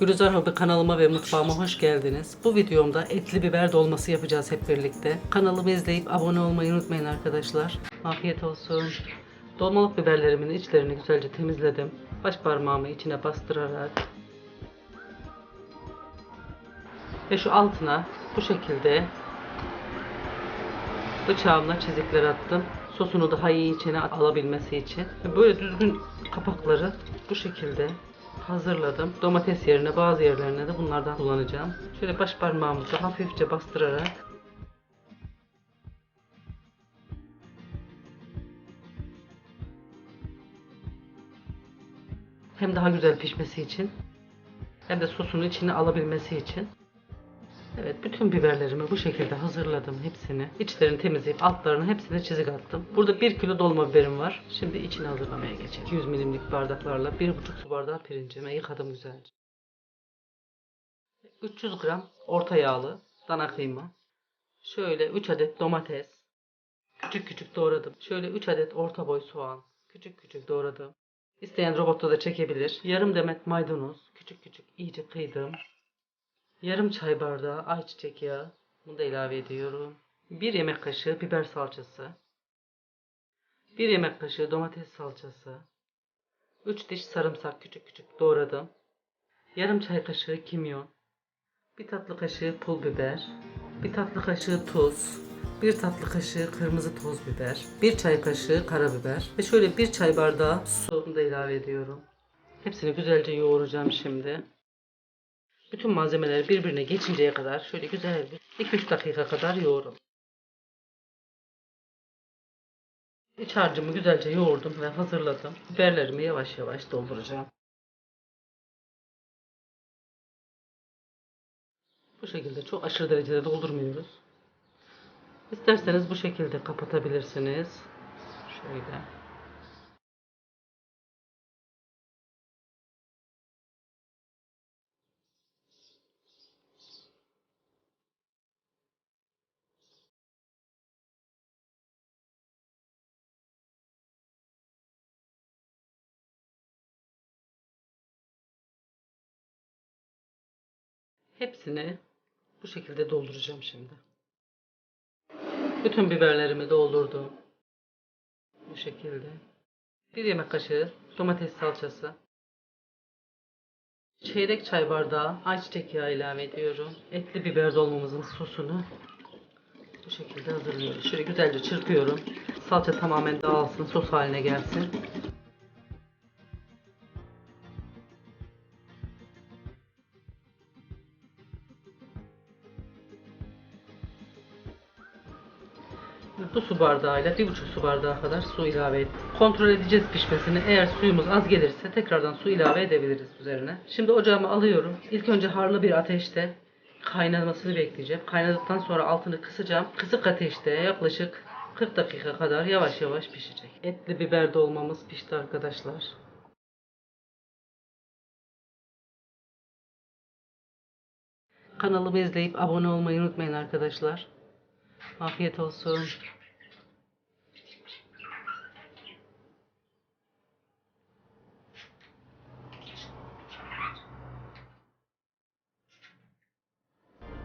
Gülizar Hobi kanalıma ve mutfağıma hoş geldiniz. Bu videomda etli biber dolması yapacağız hep birlikte. Kanalımı izleyip abone olmayı unutmayın arkadaşlar. Afiyet olsun. Dolmalık biberlerimin içlerini güzelce temizledim. Baş parmağımı içine bastırarak ve şu altına bu şekilde bıçağımla çizikler attım. Sosunu daha iyi içine alabilmesi için. Böyle düzgün kapakları bu şekilde hazırladım. Domates yerine bazı yerlerine de bunlardan kullanacağım. Şöyle baş parmağımızı hafifçe bastırarak hem daha güzel pişmesi için hem de sosunu içine alabilmesi için Evet bütün biberlerimi bu şekilde hazırladım hepsini. İçlerini temizleyip altlarını hepsine çizik attım. Burada 1 kilo dolma biberim var. Şimdi içini hazırlamaya geçelim. 200 milimlik bardaklarla 1,5 su bardağı pirincimi yıkadım güzelce. 300 gram orta yağlı dana kıyma. Şöyle 3 adet domates. Küçük küçük doğradım. Şöyle 3 adet orta boy soğan. Küçük küçük doğradım. İsteyen robotta da çekebilir. Yarım demet maydanoz. Küçük küçük iyice kıydım. Yarım çay bardağı ayçiçek yağı. Bunu da ilave ediyorum. 1 yemek kaşığı biber salçası. 1 yemek kaşığı domates salçası. 3 diş sarımsak küçük küçük doğradım. Yarım çay kaşığı kimyon. 1 tatlı kaşığı pul biber. 1 tatlı kaşığı tuz. 1 tatlı kaşığı kırmızı toz biber. 1 çay kaşığı karabiber. Ve şöyle 1 çay bardağı su da ilave ediyorum. Hepsini güzelce yoğuracağım şimdi. Bütün malzemeleri birbirine geçinceye kadar şöyle güzel bir 2-3 dakika kadar yoğurun. İç harcımı güzelce yoğurdum ve hazırladım. Biberlerimi yavaş yavaş dolduracağım. Bu şekilde çok aşırı derecede doldurmuyoruz. İsterseniz bu şekilde kapatabilirsiniz. Şöyle. Hepsini bu şekilde dolduracağım şimdi. Bütün biberlerimi doldurdum. Bu şekilde. Bir yemek kaşığı domates salçası. Çeyrek çay bardağı ayçiçek yağı ilave ediyorum. Etli biber dolmamızın sosunu bu şekilde hazırlıyoruz. Şöyle güzelce çırpıyorum. Salça tamamen dağılsın, sos haline gelsin. Bu su bardağıyla bir buçuk su bardağı kadar su ilave et. Kontrol edeceğiz pişmesini. Eğer suyumuz az gelirse tekrardan su ilave edebiliriz üzerine. Şimdi ocağımı alıyorum. İlk önce harlı bir ateşte kaynamasını bekleyeceğim. Kaynadıktan sonra altını kısacağım. Kısık ateşte yaklaşık 40 dakika kadar yavaş yavaş pişecek. Etli biber dolmamız pişti arkadaşlar. Kanalımı izleyip abone olmayı unutmayın arkadaşlar. Afiyet olsun.